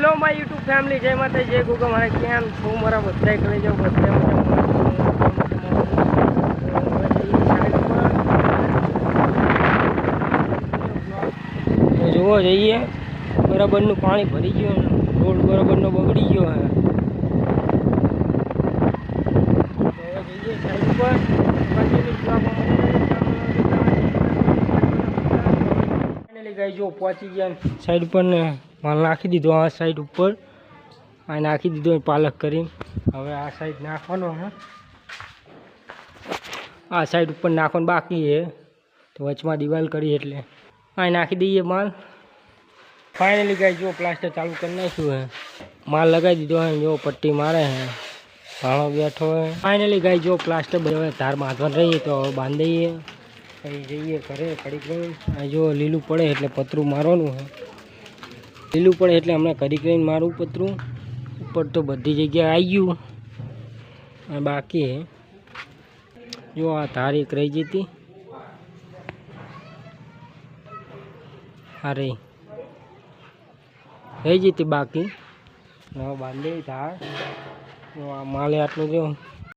Hello my YouTube family જય માતા જય ગુગા મારા કેમ છો? મારા બધા કરી જાઓ બધા જોવો જઈએ. બરાબરનું પાણી ભરી ગયું રોડ બરાબરનો બગડી ગયો હવે. જઈએ સાઈડ ઉપર. કન્ટિન્યુ ફાઇનલી ગાઈ જો પહોંચી ગયા સાઈડ ઉપર ને માલ નાખી દીધો. આ સાઈડ ઉપર આ નાખી દીધો પાલક કરી. હવે આ સાઈડ નાખવાનો હે. આ સાઈડ ઉપર નાખવાનું બાકી છે તો વચમાં દિવાલ કરી એટલે. આ નાખી દઈએ માલ. ફાઇનલી ગાઈ જો પ્લાસ્ટર ચાલુ કરી નાખ્યું હે. માલ લગાવી દીધો હે જો પટ્ટી મારે હે. ભાણો બેઠો હે. ફાઇનલી ગાઈ જો પ્લાસ્ટર હવે તાર બાંધવાનું રહીએ તો હવે બાંધી દઈએ પછી જઈએ ઘરે કડીક આ જો લીલું પડે એટલે પતરું મારવાનું હે લીલું પડે એટલે હમણાં કડીક રહીને મારું પતરું. ઉપર તો બધી જગ્યાએ આવી ગયું. અને બાકી જો આ તાર એક રહી જતી હા, રહી. રહી જતી બાકી. બાંધે ધાર. આ માલે આટલું જો.